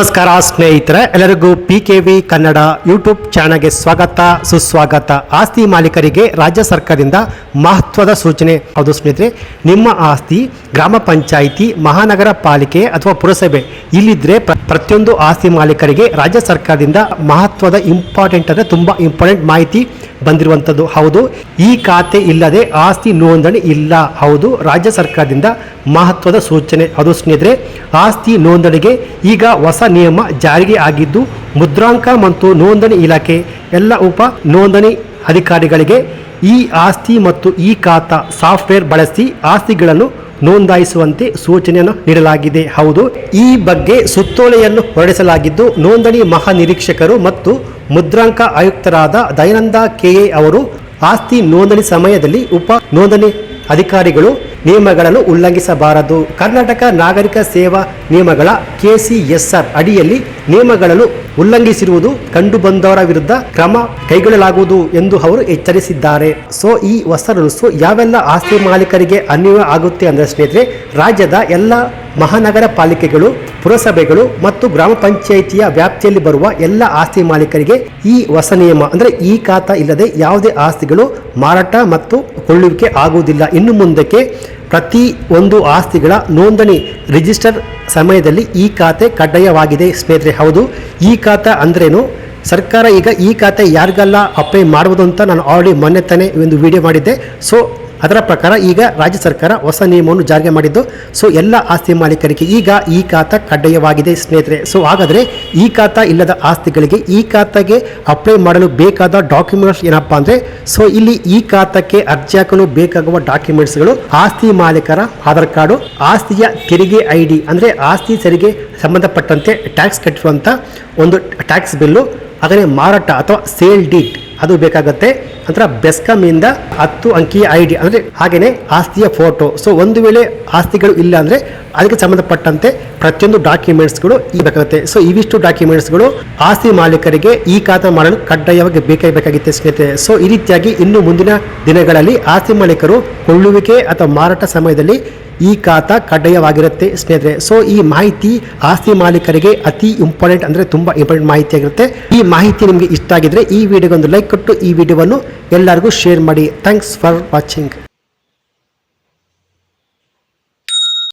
ನಮಸ್ಕಾರ ಸ್ನೇಹಿತರೆ, ಎಲ್ಲರಿಗೂ P K V Kannada YouTube ಚಾನಲ್ಗೆ ಸ್ವಾಗತ, ಸುಸ್ವಾಗತ. ಆಸ್ತಿ ಮಾಲೀಕರಿಗೆ ರಾಜ್ಯ ಸರ್ಕಾರದಿಂದ ಮಹತ್ವದ ಸೂಚನೆ. ಹೌದು ಸ್ನೇಹಿತರೆ, ನಿಮ್ಮ ಆಸ್ತಿ ಗ್ರಾಮ ಪಂಚಾಯಿತಿ, ಮಹಾನಗರ ಪಾಲಿಕೆ ಅಥವಾ ಪುರಸಭೆ ಇಲ್ಲಿದ್ರೆ ಪ್ರತಿಯೊಂದು ಆಸ್ತಿ ಮಾಲೀಕರಿಗೆ ರಾಜ್ಯ ಸರ್ಕಾರದಿಂದ ಮಹತ್ವದ ಇಂಪಾರ್ಟೆಂಟ್ ಅಂದರೆ ತುಂಬ ಇಂಪಾರ್ಟೆಂಟ್ ಮಾಹಿತಿ ಬಂದಿರುವಂಥದ್ದು. ಹೌದು, ಈ ಖಾತೆ ಇಲ್ಲದೆ ಆಸ್ತಿ ನೋಂದಣಿ ಇಲ್ಲ. ಹೌದು, ರಾಜ್ಯ ಸರ್ಕಾರದಿಂದ ಮಹತ್ವದ ಸೂಚನೆ. ಹೌದು ಸ್ನೇಹಿತರೆ, ಆಸ್ತಿ ನೋಂದಣಿಗೆ ಈಗ ಹೊಸ ನಿಯಮ ಜಾರಿಗೆ ಆಗಿದ್ದು ಮುದ್ರಾಂಕ ಮತ್ತು ನೋಂದಣಿ ಇಲಾಖೆ ಎಲ್ಲ ಉಪ ನೋಂದಣಿ ಅಧಿಕಾರಿಗಳಿಗೆ ಈ ಆಸ್ತಿ ಮತ್ತು ಈ ಖಾತಾ ಸಾಫ್ಟ್ವೇರ್ ಬಳಸಿ ಆಸ್ತಿಗಳನ್ನು ನೋಂದಾಯಿಸುವಂತೆ ಸೂಚನೆಯನ್ನು ನೀಡಲಾಗಿದೆ. ಹೌದು, ಈ ಬಗ್ಗೆ ಸುತ್ತೋಲೆಯನ್ನು ಹೊರಡಿಸಲಾಗಿದ್ದು ನೋಂದಣಿ ಮಹಾನಿರೀಕ್ಷಕರು ಮತ್ತು ಮುದ್ರಾಂಕ ಆಯುಕ್ತರಾದ ದಯಾನಂದ ಕೆಎ ಅವರು ಆಸ್ತಿ ನೋಂದಣಿ ಸಮಯದಲ್ಲಿ ಉಪ ನೋಂದಣಿ ಅಧಿಕಾರಿಗಳು ನಿಯಮಗಳನ್ನು ಉಲ್ಲಂಘಿಸಬಾರದು. ಕರ್ನಾಟಕ ನಾಗರಿಕ ಸೇವಾ ನಿಯಮಗಳ ಕೆಸಿಎಸ್ಆರ್ ಅಡಿಯಲ್ಲಿ ನಿಯಮಗಳನ್ನು ಉಲ್ಲಂಘಿಸಿರುವುದು ಕಂಡುಬಂದವರ ವಿರುದ್ಧ ಕ್ರಮ ಕೈಗೊಳ್ಳಲಾಗುವುದು ಎಂದು ಅವರು ಎಚ್ಚರಿಸಿದ್ದಾರೆ. ಸೊ, ಈ ಹೊಸ ರೂಲ್ಸು ಯಾವೆಲ್ಲ ಆಸ್ತಿ ಮಾಲೀಕರಿಗೆ ಅನ್ವಯ ಆಗುತ್ತೆ ಅಂದರೆ ಸ್ನೇಹಿತರೆ, ರಾಜ್ಯದ ಎಲ್ಲ ಮಹಾನಗರ ಪಾಲಿಕೆಗಳು, ಪುರಸಭೆಗಳು ಮತ್ತು ಗ್ರಾಮ ಪಂಚಾಯಿತಿಯ ವ್ಯಾಪ್ತಿಯಲ್ಲಿ ಬರುವ ಎಲ್ಲ ಆಸ್ತಿ ಮಾಲೀಕರಿಗೆ ಈ ಹೊಸ ನಿಯಮ ಅಂದರೆ ಈ ಖಾತಾ ಇಲ್ಲದೆ ಯಾವುದೇ ಆಸ್ತಿಗಳು ಮಾರಾಟ ಮತ್ತು ಕೊಳ್ಳುವಿಕೆ ಆಗುವುದಿಲ್ಲ. ಇನ್ನು ಮುಂದಕ್ಕೆ ಪ್ರತಿ ಒಂದು ಆಸ್ತಿಗಳ ನೋಂದಣಿ ರಿಜಿಸ್ಟರ್ ಸಮಯದಲ್ಲಿ ಈ ಖಾತೆ ಕಡ್ಡಾಯವಾಗಿದೆ. ಸ್ನೇಹಿತರೆ, ಹೌದು, ಈ ಖಾತೆ ಅಂದ್ರೇನು? ಸರ್ಕಾರ ಈಗ ಈ ಖಾತೆ ಯಾರಿಗೆಲ್ಲ ಅಪ್ಲೈ ಮಾಡ್ಬೋದು ಅಂತ ನಾನು ಆಲ್ರೆಡಿ ಮೊನ್ನೆ ತಾನೇ ಒಂದು ವಿಡಿಯೋ ಮಾಡಿದ್ದೆ. ಸೊ ಅದರ ಪ್ರಕಾರ ಈಗ ರಾಜ್ಯ ಸರ್ಕಾರ ಹೊಸ ನಿಯಮವನ್ನು ಜಾರಿಗೆ ಮಾಡಿದ್ದು, ಸೊ ಎಲ್ಲ ಆಸ್ತಿ ಮಾಲೀಕರಿಗೆ ಈಗ ಈ ಖಾತಾ ಕಡ್ಡಾಯವಾಗಿದೆ ಸ್ನೇಹಿತರೆ. ಸೊ ಹಾಗಾದರೆ ಈ ಖಾತಾ ಇಲ್ಲದ ಆಸ್ತಿಗಳಿಗೆ ಈ ಖಾತಾಗೆ ಅಪ್ಲೈ ಮಾಡಲು ಬೇಕಾದ ಡಾಕ್ಯುಮೆಂಟ್ಸ್ ಏನಪ್ಪಾ ಅಂದರೆ, ಸೊ ಇಲ್ಲಿ ಈ ಖಾತಾಕ್ಕೆ ಅರ್ಜಿ ಹಾಕಲು ಬೇಕಾಗುವ ಡಾಕ್ಯುಮೆಂಟ್ಸ್ಗಳು ಆಸ್ತಿ ಮಾಲೀಕರ ಆಧಾರ್ ಕಾರ್ಡು, ಆಸ್ತಿಯ ತೆರಿಗೆ ಐ ಡಿ ಅಂದರೆ ಆಸ್ತಿ ತೆರಿಗೆ ಸಂಬಂಧಪಟ್ಟಂತೆ ಟ್ಯಾಕ್ಸ್ ಕಟ್ಟಿರುವಂಥ ಒಂದು ಟ್ಯಾಕ್ಸ್ ಬಿಲ್ಲು ಹಾಗೆಯೇ ಮಾರಾಟ ಅಥವಾ ಸೇಲ್ ಡೀಟ್ ಅದು ಬೇಕಾಗುತ್ತೆ. ನಂತರ ಬೆಸ್ಕಾಮಿಂದ ಹತ್ತು ಅಂಕಿಯ ಐ ಡಿ ಅಂದರೆ ಹಾಗೆಯೇ ಆಸ್ತಿಯ ಫೋಟೋ ಸೊ ಒಂದು ವೇಳೆ ಆಸ್ತಿಗಳು ಇಲ್ಲ ಅಂದ್ರೆ ಅದಕ್ಕೆ ಸಂಬಂಧಪಟ್ಟಂತೆ ಪ್ರತಿಯೊಂದು ಡಾಕ್ಯುಮೆಂಟ್ಸ್ಗಳು ಈ ಬೇಕಾಗುತ್ತೆ. ಸೊ ಇವಿಷ್ಟು ಡಾಕ್ಯುಮೆಂಟ್ಸ್ಗಳು ಆಸ್ತಿ ಮಾಲೀಕರಿಗೆ ಈ ಖಾತೆ ಮಾಡಲು ಕಡ್ಡಾಯವಾಗಿ ಬೇಕೇ ಬೇಕಾಗಿತ್ತು ಸ್ನೇಹಿತರೆ. ಸೊ ಈ ರೀತಿಯಾಗಿ ಇನ್ನು ಮುಂದಿನ ದಿನಗಳಲ್ಲಿ ಆಸ್ತಿ ಮಾಲೀಕರು ಕೊಳ್ಳುವಿಕೆ ಅಥವಾ ಮಾರಾಟ ಸಮಯದಲ್ಲಿ ಈ ಖಾತಾ ಕಡ್ಡಾಯವಾಗಿರುತ್ತೆ ಸ್ನೇಹಿತರೆ. ಸೊ ಈ ಮಾಹಿತಿ ಆಸ್ತಿ ಮಾಲೀಕರಿಗೆ ಅತಿ ಇಂಪಾರ್ಟೆಂಟ್ ಅಂದರೆ ತುಂಬ ಇಂಪಾರ್ಟೆಂಟ್ ಮಾಹಿತಿ ಆಗಿರುತ್ತೆ. ಈ ಮಾಹಿತಿ ನಿಮಗೆ ಇಷ್ಟ ಆಗಿದ್ರೆ ಈ ವಿಡಿಯೋಗೊಂದು ಲೈಕ್ ಕೊಟ್ಟು ಈ ವಿಡಿಯೋವನ್ನು ಎಲ್ಲರಿಗೂ ಶೇರ್ ಮಾಡಿ. Thanks for watching